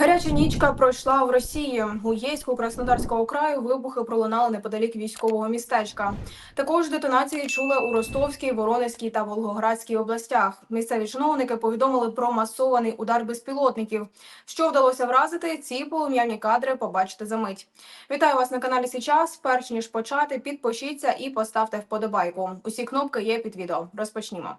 Гаряча нічка пройшла в Росії. У Єйську Краснодарського краю вибухи пролунали неподалік військового містечка. Також детонації чули у Ростовській, Воронезькій та Волгоградській областях. Місцеві чиновники повідомили про масований удар безпілотників. Що вдалося вразити, ці полум'яні кадри побачите за мить. Вітаю вас на каналі Січас. Перш ніж почати, підпишіться і поставте вподобайку. Усі кнопки є під відео. Розпочнімо.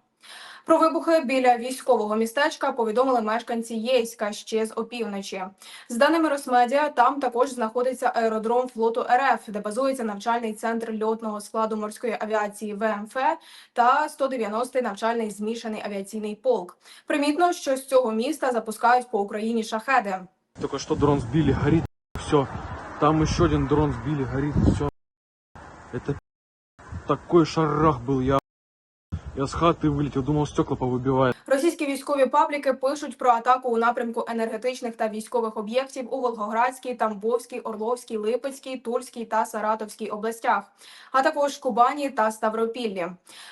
Про вибухи біля військового містечка повідомили мешканці Єйська ще з опівночі. З даними Росмедіа, там також знаходиться аеродром флоту РФ, де базується навчальний центр льотного складу морської авіації ВМФ та 190-й навчальний змішаний авіаційний полк. Примітно, що з цього міста запускають по Україні шахеди. Только что дрон сбили, горит, все. Там еще один дрон сбили, горит, все. Это такой шарах был, я я с хаты вылетел, думал стекла повыбивает. Російські військові пабліки пишуть про атаку у напрямку енергетичних та військових об'єктів у Волгоградській, Тамбовській, Орловській, Липецькій, Тульській та Саратовській областях, а також Кубані та Ставропіллі.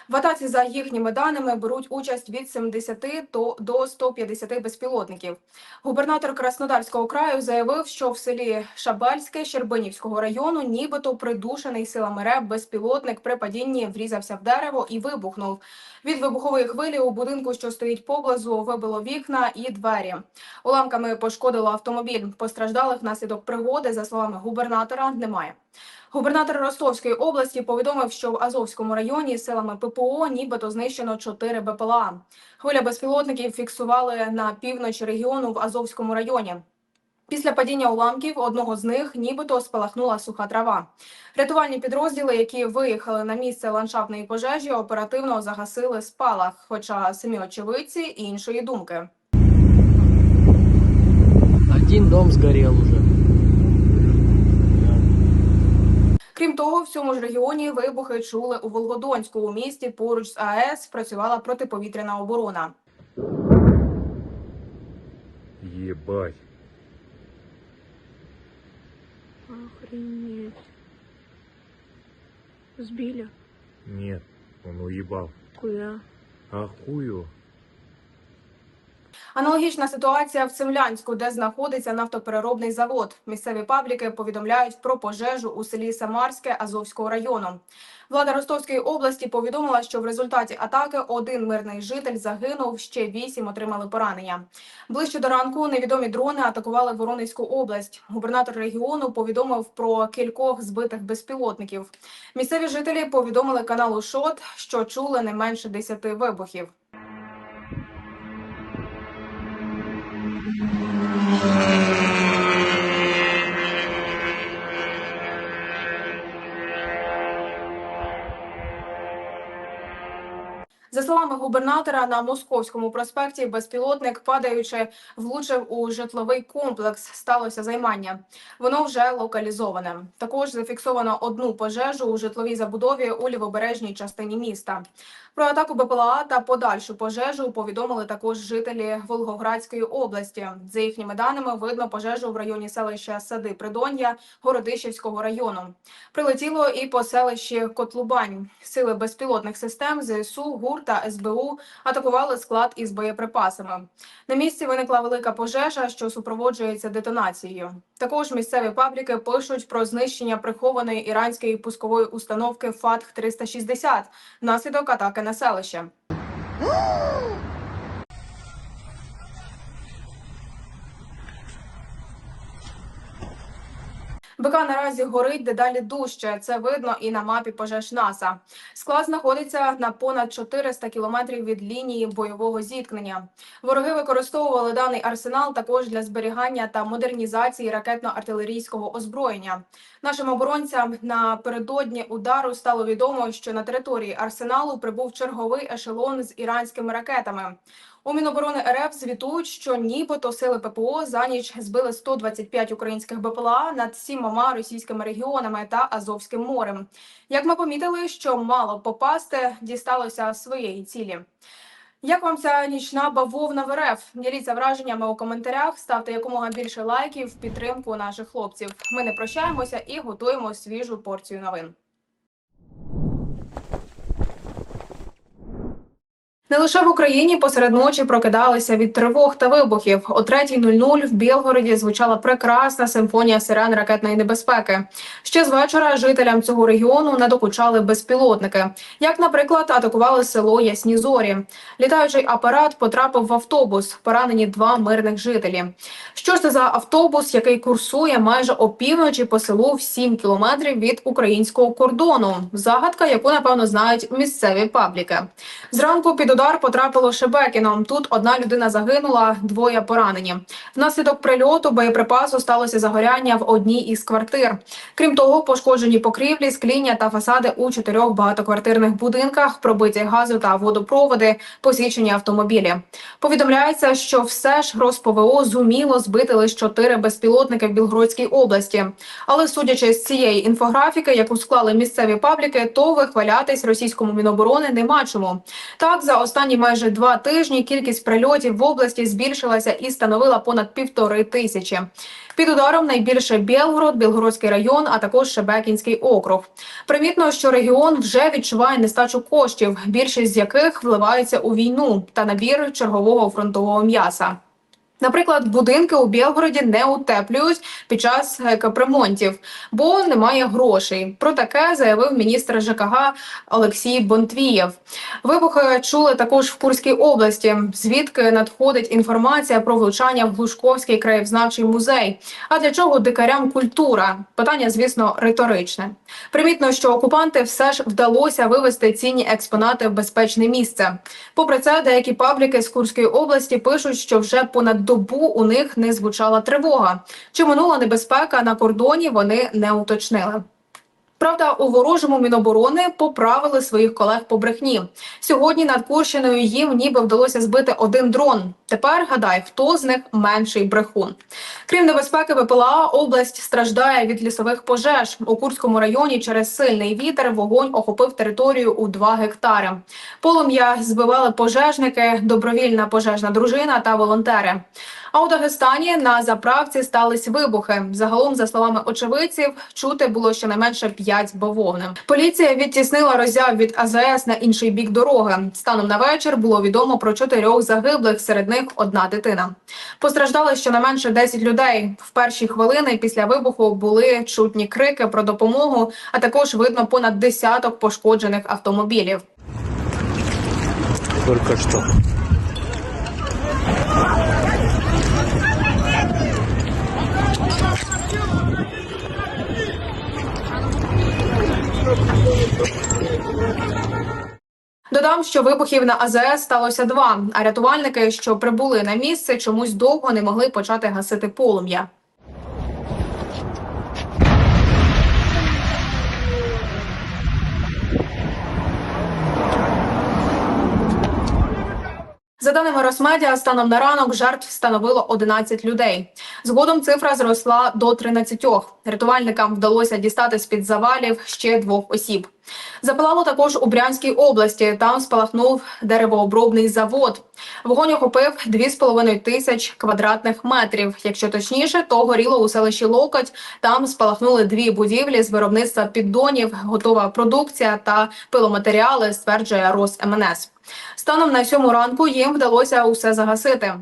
В атаці за їхніми даними беруть участь від 70 до- до 150 безпілотників. Губернатор Краснодарського краю заявив, що в селі Шабельське Щербинівського району нібито придушений силами РЕБ безпілотник при падінні врізався в дерево і вибухнув. Від вибухової хвилі у будинку, що стоїть поблизу, вибило вікна і двері. Уламками пошкодило автомобіль. Постраждалих внаслідок пригоди, за словами губернатора, немає. Губернатор Ростовської області повідомив, що в Азовському районі силами ППО нібито знищено 4 БПЛА. Хвиля безпілотників фіксували на півночі регіону в Азовському районі. Після падіння уламків одного з них нібито спалахнула суха трава. Рятувальні підрозділи, які виїхали на місце ландшафтної пожежі, оперативно загасили спалах, хоча самі очевидці іншої думки. Один дом сгорел уже. Крім того, в цьому ж регіоні вибухи чули у Волгодонську. У місті поруч з АЕС працювала протиповітряна оборона. Ебать. Охренеть. Сбили? Нет, он уебал. Куда? А хую? Аналогічна ситуація в Цимлянську, де знаходиться нафтопереробний завод. Місцеві пабліки повідомляють про пожежу у селі Самарське Азовського району. Влада Ростовської області повідомила, що в результаті атаки один мирний житель загинув, ще вісім отримали поранення. Ближче до ранку невідомі дрони атакували Воронезьку область. Губернатор регіону повідомив про кількох збитих безпілотників. Місцеві жителі повідомили каналу ШОТ, що чули не менше десяти вибухів. За словами губернатора, на московському проспекті безпілотник, падаючи, влучив у житловий комплекс. Сталося займання. Воно вже локалізоване. Також зафіксовано одну пожежу у житловій забудові у лівобережній частині міста. Про атаку БПЛА та подальшу пожежу повідомили також жителі Волгоградської області. За їхніми даними, видно пожежу в районі селища Сади Придон'я Городищевського району. Прилетіло і по селищі Котлубань. Сили безпілотних систем ЗСУ, ГУР та СБУ атакували склад із боєприпасами. На місці виникла велика пожежа, що супроводжується детонацією. Також місцеві пабліки пишуть про знищення прихованої іранської пускової установки ФАТХ 360 внаслідок атаки на селище. БК наразі горить дедалі дужче. Це видно і на мапі пожеж НАСА. Склад знаходиться на понад 400 кілометрів від лінії бойового зіткнення. Вороги використовували даний арсенал також для зберігання та модернізації ракетно-артилерійського озброєння. Нашим оборонцям напередодні удару стало відомо, що на території арсеналу прибув черговий ешелон з іранськими ракетами. У Міноборони РФ звітують, що нібито сили ППО за ніч збили 125 українських БПЛА над сімома російськими регіонами та Азовським морем. Як ми помітили, що мало попасти, дісталося своєї цілі. Як вам ця нічна бавовна в РФ? Діліться враженнями у коментарях, ставте якомога більше лайків в підтримку наших хлопців. Ми не прощаємося і готуємо свіжу порцію новин. Не лише в Україні посеред ночі прокидалися від тривог та вибухів. О 3.00 в Білгороді звучала прекрасна симфонія сирен ракетної небезпеки. Ще з вечора жителям цього регіону надокучали безпілотники. Як, наприклад, атакували село Ясні Зорі. Літаючий апарат потрапив в автобус. Поранені два мирних жителі. Що це за автобус, який курсує майже опівночі по селу в 7 кілометрів від українського кордону? Загадка, яку напевно знають місцеві пабліки. Зранку під удар потрапило Шебекіно. Тут одна людина загинула, двоє поранені. Внаслідок прильоту боєприпасу сталося загоряння в одній із квартир. Крім того, пошкоджені покрівлі, скління та фасади у чотирьох багатоквартирних будинках, пробиті газу та водопроводи, посічені автомобілі. Повідомляється, що все ж РосПВО зуміло збити лише чотири безпілотники в Білгородській області. Але судячи з цієї інфографіки, яку склали місцеві пабліки, то вихвалятись російському міноборони нема чому. Так, за останні майже два тижні кількість прильотів в області збільшилася і становила понад півтори тисячі. Під ударом найбільше Білгород, Білгородський район, а також Шебекінський округ. Примітно, що регіон вже відчуває нестачу коштів, більшість з яких вливаються у війну та набір чергового фронтового м'яса. Наприклад, будинки у Білгороді не утеплюють під час е, капремонтів, бо немає грошей. Про таке заявив міністр ЖКГ Олексій Бонтвієв. Вибухи чули також в Курській області, звідки надходить інформація про влучання в Глушковський краєзнавчий музей. А для чого дикарям культура? Питання, звісно, риторичне. Примітно, що окупанти все ж вдалося вивести цінні експонати в безпечне місце. Попри це, деякі пабліки з Курської області пишуть, що вже понад добу у них не звучала тривога. Чи минула небезпека на кордоні, вони не уточнили. Правда, у ворожому міноборони поправили своїх колег по брехні. Сьогодні над Курщиною їм ніби вдалося збити один дрон. Тепер гадай, хто з них менший брехун. Крім небезпеки БПЛА, область страждає від лісових пожеж. У Курському районі через сильний вітер вогонь охопив територію у 2 гектари. Полум'я збивали пожежники, добровільна пожежна дружина та волонтери. А у Дагестані на заправці стались вибухи. Загалом, за словами очевидців, чути було щонайменше 5 бавовни. Поліція відтіснила роззяв від АЗС на інший бік дороги. Станом на вечір було відомо про чотирьох загиблих, серед них одна дитина. Постраждали щонайменше 10 людей. В перші хвилини після вибуху були чутні крики про допомогу, а також видно понад десяток пошкоджених автомобілів. Только что. Додам, що вибухів на АЗС сталося два. А рятувальники, що прибули на місце, чомусь довго не могли почати гасити полум'я. За даними Росмедіа, станом на ранок жертв становило 11 людей. Згодом цифра зросла до 13. Рятувальникам вдалося дістати з під завалів ще двох осіб. Запалало також у Брянській області. Там спалахнув деревообробний завод. Вогонь охопив 2,5 тисяч квадратних метрів. Якщо точніше, то горіло у селищі Локоть. Там спалахнули дві будівлі з виробництва піддонів, готова продукція та пиломатеріали, стверджує Росмнс. Станом на сьому ранку їм вдалося усе загасити.